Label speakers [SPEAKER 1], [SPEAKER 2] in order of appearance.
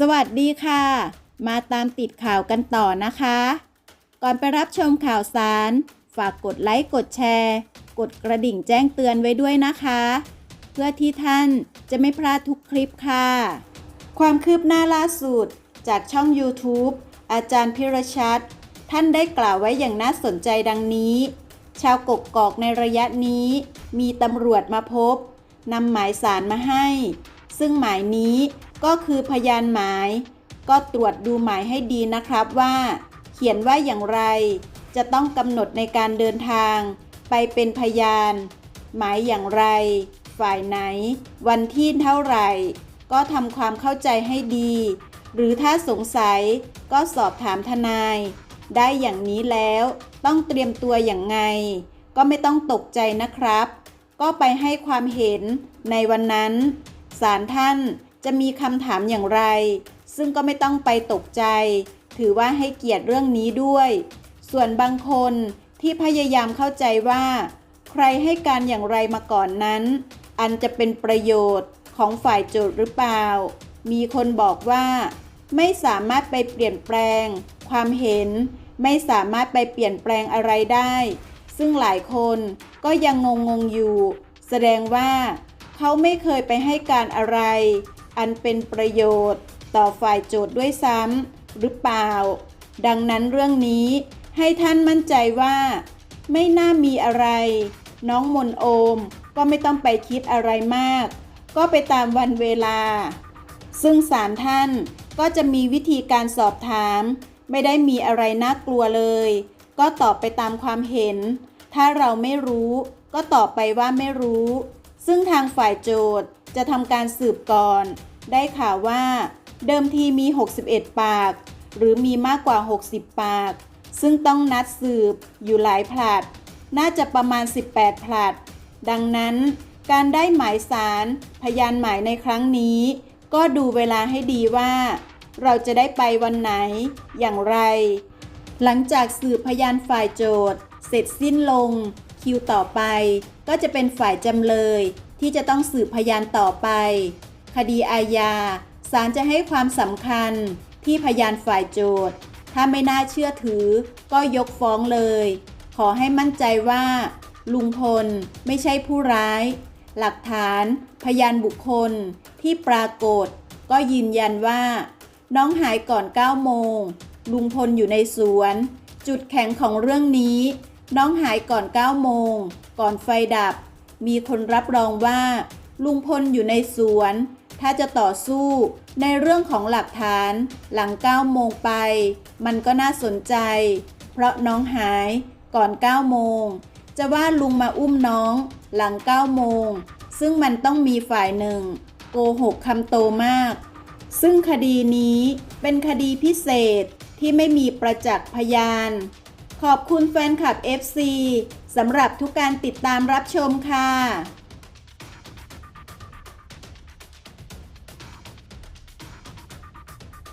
[SPEAKER 1] สวัสดีค่ะ มาตามติดข่าวกันต่อนะคะ ก่อนไปรับชมข่าวสาร ฝากกดไลค์กดแชร์ กดกระดิ่งแจ้งเตือนไว้ด้วยนะคะ เพื่อที่ท่านจะไม่พลาดทุกคลิปค่ะ ความคืบหน้าล่าสุด จากช่อง YouTube อาจารย์พิรชัด ท่านได้กล่าวไว้อย่างน่าสนใจดังนี้ ชาวกกกอกในระยะนี้ มีตำรวจมาพบนำหมายสารมาให้ ซึ่งหมายนี้ ก็คือพยานหมาย ก็ตรวจดูหมายให้ดีนะครับว่า เขียนว่าอย่างไร จะต้องกำหนดในการเดินทาง ไปเป็นพยาน หมายอย่างไร ฝ่ายไหน วันที่เท่าไหร่ ก็ทำความเข้าใจให้ดี หรือถ้าสงสัยก็สอบถามทนาย ได้อย่างนี้แล้วต้องเตรียมตัวอย่างไง ก็ไม่ต้องตกใจนะครับ ก็ไปให้ความเห็นในวันนั้นศาลท่าน จะมีคำถามอย่างไร ซึ่งก็ไม่ต้องไปตกใจ ถือว่าให้เกียรติเรื่องนี้ด้วย ส่วนบางคนที่พยายามเข้าใจว่า ใครให้การอย่างไรมาก่อนนั้น อันจะเป็นประโยชน์ของฝ่ายโจทย์หรือเปล่า มีคนบอกว่า ไม่สามารถไปเปลี่ยนแปลง ความเห็น ไม่สามารถไปเปลี่ยนแปลงอะไรได้ ซึ่งหลายคนก็ยังงงงอยู่ แสดงว่า เขาไม่เคยไปให้การอะไร อันเป็นประโยชน์ต่อฝ่ายโจทย์ด้วยซ้ำหรือเปล่า ดังนั้นเรื่องนี้ให้ท่านมั่นใจว่า ไม่น่ามีอะไร น้องมนโอมก็ไม่ต้องไปคิดอะไรมาก ก็ไปตามวันเวลา ซึ่งศาลท่านก็จะมีวิธีการสอบถาม ไม่ได้มีอะไรน่ากลัวเลย ก็ตอบไปตามความเห็น ถ้าเราไม่รู้ ก็ตอบไปว่าไม่รู้ ซึ่งทางฝ่ายโจทย์ จะทำการสืบก่อน ได้ข่าวว่า เดิมทีมี 61 ปาก หรือมีมากกว่า 60 ปาก ซึ่งต้องนัดสืบอยู่หลายผลัด น่าจะประมาณ 18 ผลัด ดังนั้น การได้หมายสารพยานหมายในครั้งนี้ ก็ดูเวลาให้ดีว่า เราจะได้ไปวันไหน อย่างไร หลังจากสืบพยานฝ่ายโจทย์ เสร็จสิ้นลง คิวต่อไปก็จะเป็นฝ่ายจำเลย ที่จะต้องสืบพยานต่อไป คดีอาญาศาลจะให้ความสำคัญที่พยานฝ่ายโจทย์ถ้าไม่น่าเชื่อถือก็ยกฟ้องเลย ขอให้มั่นใจว่า ลุงพลไม่ใช่ผู้ร้าย หลักฐาน พยานบุคคลที่ปรากฏ ก็ยืนยันว่า น้องหายก่อน 9 โมง ลุงพลอยู่ในสวน จุดแข็งของเรื่องนี้ น้องหายก่อน 9 โมง ก่อนไฟดับ มีคนรับรองว่า ลุงพลอยู่ในสวน ถ้าจะต่อสู้ในเรื่องของหลักฐานหลัง9โมงไป มันก็น่าสนใจ เพราะน้องหายก่อน9โมง จะว่าลุงมาอุ้มน้องหลัง9โมง ซึ่งมันต้องมีฝ่ายหนึ่ง โกหกคำโตมาก ซึ่งคดีนี้เป็นคดีพิเศษที่ไม่มีประจักษ์พยาน ขอบคุณแฟนคลับ FC สำหรับทุกการติดตามรับชมค่ะ